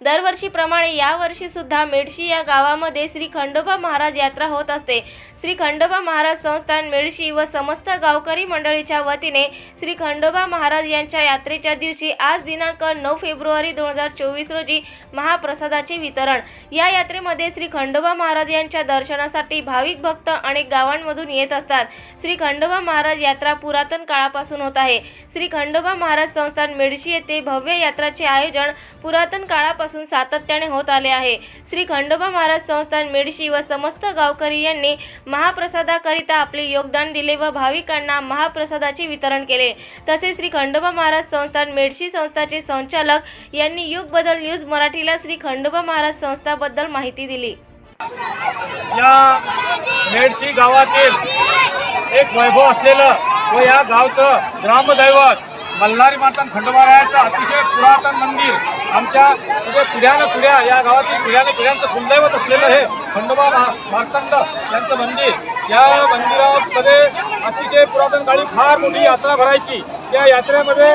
दरवर्षीप्रमाणे यावर्षी सुद्धा मेडशी या गावामध्ये श्री खंडोबा महाराज यात्रा होत असते. श्री खंडोबा महाराज संस्थान मेडशी व समस्त गावकरी मंडळीच्या वतीने श्री खंडोबा महाराज यांच्या यात्रेच्या दिवशी आज दिनांक नऊ फेब्रुवारी दोन हजार चोवीस रोजी महाप्रसादाचे वितरण. या यात्रेमध्ये श्री खंडोबा महाराज यांच्या दर्शनासाठी भाविक भक्त अनेक गावांमधून येत असतात. श्री खंडोबा महाराज यात्रा पुरातन काळापासून होत आहे. श्री खंडोबा महाराज संस्थान मेडशी येथे भव्य यात्राचे आयोजन पुरातन काळापासून सातत्याने होत आले आहे. श्री खंडोबा महाराज संस्थान मेडशी व समस्त गावकरी यांनी महाप्रसादाकरिता आपले योगदान दिले व भाविकांना महाप्रसादाचे वितरण केले. तसेच श्री खंडोबा महाराज संस्थान मेडशी संस्थाचे संचालक यांनी युग बदल न्यूज मराठीला श्री खंडोबा महाराज संस्थाबद्दल माहिती दिली. या मेडशी गावातील एक वैभव असलेलं व या गावचं ग्रामदैवत मल्हारी माता खंडोबारायाचं अतिशय पुरातन मंदिर. आमच्या म्हणजे पिढ्यानं पिढ्या या गावातील पिढ्यानं पिढ्यांचं कुलदैवत असलेलं हे खंडोबा मार्तंड यांचं मंदिर. या मंदिरामध्ये अतिशय पुरातन काळी फार मोठी यात्रा भरायची. या यात्रेमध्ये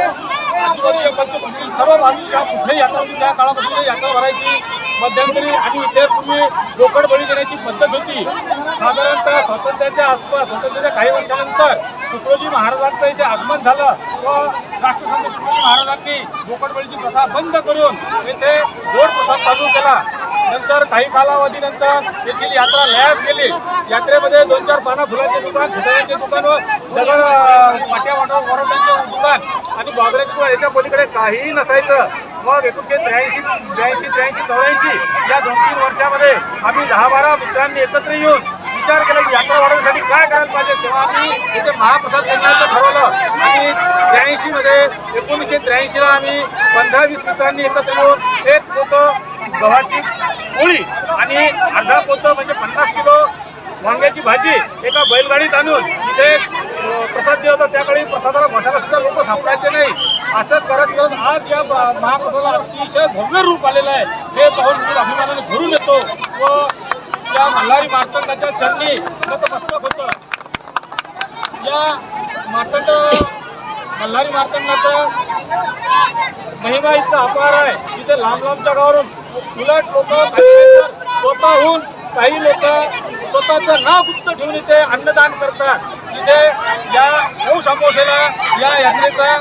आजूबाजूच्या पंचकृषीतील सर्व भाविक त्या कुठेही यात्रा होती त्या काळापासून यात्रा भरायची. मध्यंतरी आणि इथे पूर्वी रोकड बळी देण्याची पद्धत होती. साधारणतः स्वातंत्र्याच्या आसपास स्वातंत्र्याच्या काही वर्षानंतर तुकडोजी महाराजांचं इथे आगमन झालं. व राष्ट्रसंत तुकडोजी महाराजांनी रोकड बळीची प्रथा बंद करून येथे गोड प्रसाद चालू केला. नंतर काही कालावधीनंतर येथील यात्रा लयास गेली. यात्रेमध्ये दोन चार पानं फुलांचे दुकान फुटाण्याचे दुकान व दगड अं, पाट्या वाटा वरवट्यांचे दुकान. आणि बाबऱ्याचे दुकान याच्या पलीकडे काहीही नसायचं. मग एकोणीशे त्र्याऐंशी ब्याऐंशी त्र्याऐंशी चौऱ्याऐंशी या दोन तीन वर्षामध्ये आम्ही दहा बारा मित्रांनी एकत्र येऊन विचार केला की यात्रा वाढवण्यासाठी काय करायला पाहिजे. तेव्हा आम्ही इथे महाप्रसाद करण्याचं ठरवलं. आणि त्र्याऐंशीमध्ये एकोणीसशे त्र्याऐंशीला आम्ही पंधरा वीस मित्रांनी एकत्र येऊन एक लोक गव्हाची पोळी आणि अर्धा पोतं म्हणजे पन्नास किलो वांग्याची भाजी एका बैलगाडीत आणून तिथे प्रसाद दिला होता. त्याकडे प्रसादाला मसाला सुद्धा लोक सापडायचे नाही. असं करत करत आज या प्र- महाप्रसादाला अतिशय भव्य रूप आलेलं आहे. हे पाहून मी अभिमानाने भरून येतो व या मल्हारी मार्तंडाच्या चरणी नतमस्तक होतं. या मार्तंड मल्हारी मार्तंडाचा महिमा इतका अपार आहे. तिथे लांब लांबच्या गावावरून उलट लोक स्वतःहून काही लोक स्वतःचं नाव गुप्त ठेवून इथे अन्नदान करतात. इथे या नऊ अमोशेला या यात्रेचा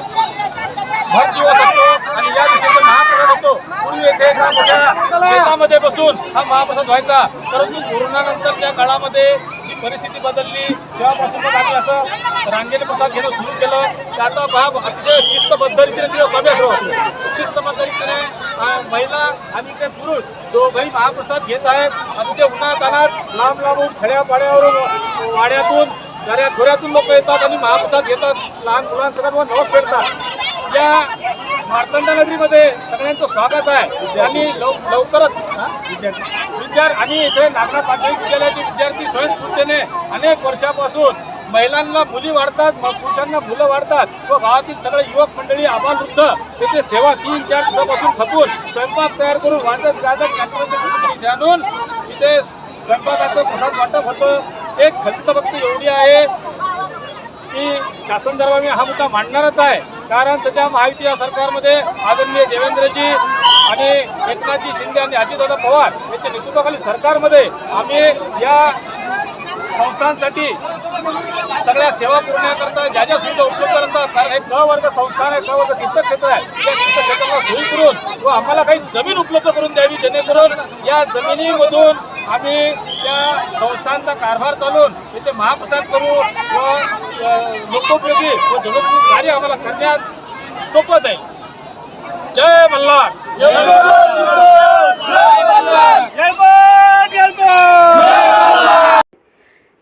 भर दिवस असतो आणि या दिवशीचा महाप्रसाद होतो. पूर्वी येथे एका मोठ्या शेतामध्ये बसून हा महाप्रसाद व्हायचा. परंतु कोरोनानंतरच्या काळामध्ये परिस्थिती बदलली. तेव्हापासून मग आम्ही असं रांगेने प्रसाद घेणं सुरू केलं. तर बाब अतिशय शिस्तबद्ध रीतीने तिथे कमी होतो शिस्तबद्ध रीतीने महिला आणि ते पुरुष दोघंही महाप्रसाद घेत आहेत. अतिशय उन्हात अनात लांब लांबून खेड्यापाड्यावरून वाड्यातून दऱ्या खोऱ्यातून लोक येतात आणि महाप्रसाद घेतात. लहान मुलांसकट व नवस फेडतात या मार्तंड नगरीमध्ये सगळ्यांचं स्वागत आहे. आणि लव लवकरच विद्यार्थी. आणि इथे नागनाथ माध्यमिक विद्यालयाचे विद्यार्थी स्वयंस्फूर्तीने अनेक वर्षापासून महिलांना मुली वाढतात मग पुरुषांना मुलं वाढतात. व गावातील सगळे युवक मंडळी आबालवृद्ध येथे सेवा तीन चार दिवसापासून खपून स्वयंपाक तयार करून वाजत गाजत जाणून इथे स्वयंपाकाचं प्रसाद वाटप होतं. एक खंत फक्त एवढी आहे की शासन दरबार मी हा मुद्दा मांडणारच आहे. कारण सध्या महायुती या सरकारमध्ये आदरणीय देवेंद्रजी आणि एकनाथजी शिंदे आणि अजितदादा पवार यांच्या नेतृत्वाखाली सरकारमध्ये आम्ही या संस्थांसाठी सगळ्या सेवा पुरवण्याकरता ज्या ज्या सुविधा उपलब्ध करतात. कारण हे क वर्ग संस्थान आहे क वर्ग तीर्थक्षेत्र आहे. त्या तीर्थक्षेत्राला सोयी करून व आम्हाला काही जमीन उपलब्ध करून द्यावी जेणेकरून या जमिनीमधून आम्ही त्या संस्थांचा कारभार चालून इथे महाप्रसाद करू व लोकोपयोगी व जनोपयोगी कार्य आम्हाला करण्यात सोपं जाईल. जय मल्हार.